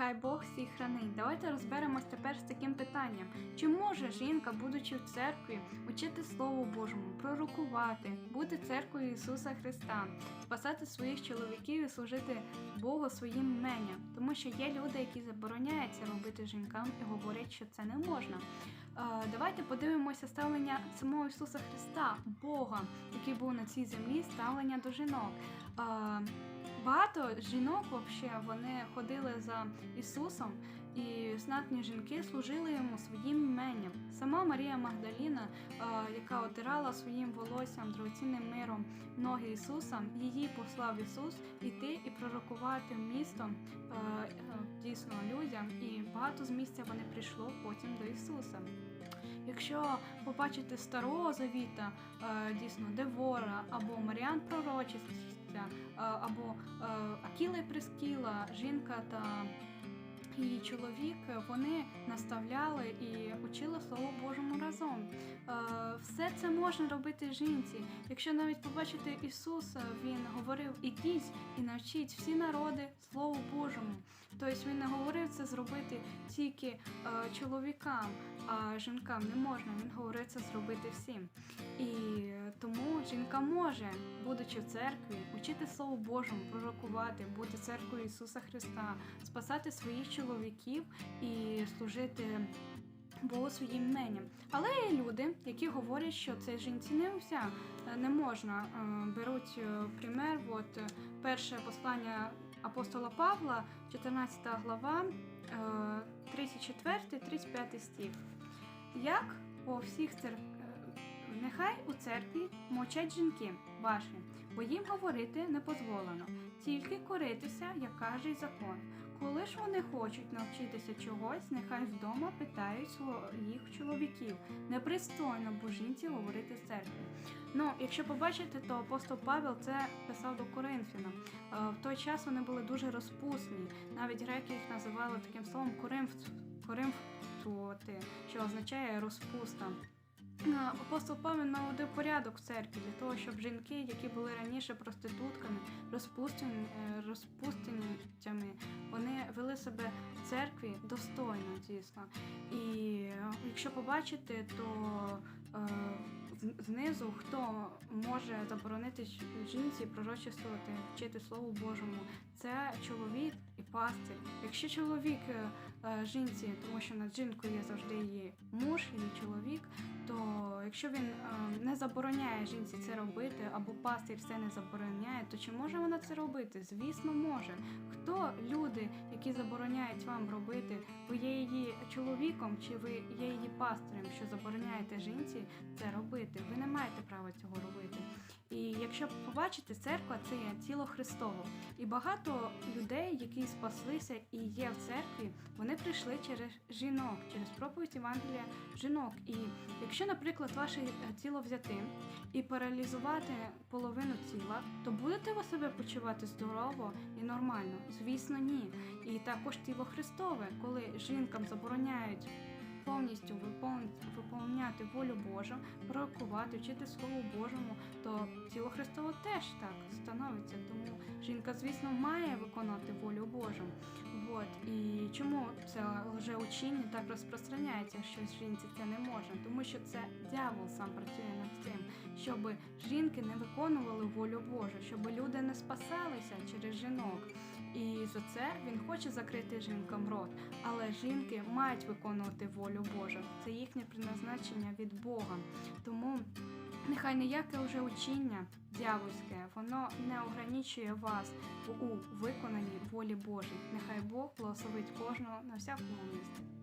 Нехай Бог всіх хранить. Давайте розберемось тепер з таким питанням: чи може жінка, будучи в церкві, учити Слову Божому, пророкувати, бути церквою Ісуса Христа, спасати своїх чоловіків і служити Богу своїм іменням? Тому що є люди, які забороняють це робити жінкам і говорять, що це не можна. Е, Давайте подивимося ставлення самого Ісуса Христа, Бога, який був на цій землі, ставлення до жінок. Багато жінок вообще вони ходили за Ісусом, і знатні жінки служили йому своїм іменням. Сама Марія Магдаліна, е, яка отирала своїм волоссям дорогоцінним миром ноги Ісуса, її послав Ісус іти і пророкувати місто е, е, дійсно людям, і багато з місця вони прийшло потім до Ісуса. Якщо побачите старого завіта, дійсно Девора або Маріан Пророчиця, або е, Акіла і Прискіла, жінка та її чоловік, вони наставляли і учили Слово Божому разом. Е, Все це можна робити жінці. Якщо навіть побачите Ісуса, Він говорив: ідіть і навчіть всі народи Слову Божому. Тобто він не говорив це зробити тільки е, чоловікам, а жінкам не можна. Він говорив це зробити всім. І тому жінка може, будучи в церкві, учити Слову Божому, пророкувати, бути церквою Ісуса Христа, спасати своїх чоловіків і служити Богу своїм іменем. Але є люди, які говорять, що це жінці не вся не можна. Е, Беруть е, пример, от е, перше послання апостола Павла, 14 глава, 34-35 стих. Як по всіх церквах. Нехай у церкві мовчать жінки ваші, бо їм говорити не дозволено, тільки коритися, як каже закон. Коли ж вони хочуть навчитися чогось, нехай вдома питають своїх чоловіків. Непристойно бо жінці говорити в церкві. Ну, якщо побачите, то апостол Павел це писав до Коринфянам. Е, В той час вони були дуже розпусні. Навіть греки їх називали таким словом коринф... коринфтувати, що означає розпуста. Апостол Павел наводив порядок в церкві для того, щоб жінки, які були раніше проститутками, розпустені, е, вони вели себе в церкві достойно, дійсно. І е, якщо побачите, то е, знизу хто може заборонити жінці пророчествувати, вчити Слову Божому, це чоловік і пастир. Якщо чоловік е, е, жінці, тому що над жінкою є завжди її муж, її чоловік, то якщо він е, не забороняє жінці це робити, або пастир це не забороняє, то чи може вона це робити? Звісно, може. Хто люди, які забороняють вам робити, ви є її чоловіком, чи ви є її пастирем, що забороняєте жінці це робити? Ви не маєте права цього робити. І якщо побачите, церква це є тіло Христово. І багато людей, які спаслися і є в церкві, вони прийшли через жінок, через проповідь Євангелія жінок. І якщо, наприклад, ваше е, тіло взяти і паралізувати половину тіла, то будете ви себе почувати здорово і нормально? Звісно, ні. І також тіло Христове, коли жінкам забороняють. Повністю випов- виповняти волю Божу, пророкувати, вчити Слову Божому, то тіло Христово теж так становиться. Тому жінка, звісно, має виконати волю Божу. От. І чому це лжеучіння так розпространяється, що жінці це не можна? Тому що це дьявол сам працює над цим, щоб жінки не виконували волю Божу, щоб люди не спасалися через жінок. І за це він хоче закрити жінкам рот. Але жінки мають виконувати волю Божу. Це їхнє призначення від Бога. Тому нехай ніяке уже учіння дявольське, воно не ограничує вас у виконанні волі Божій. Нехай Бог благословить кожного на всякому місці.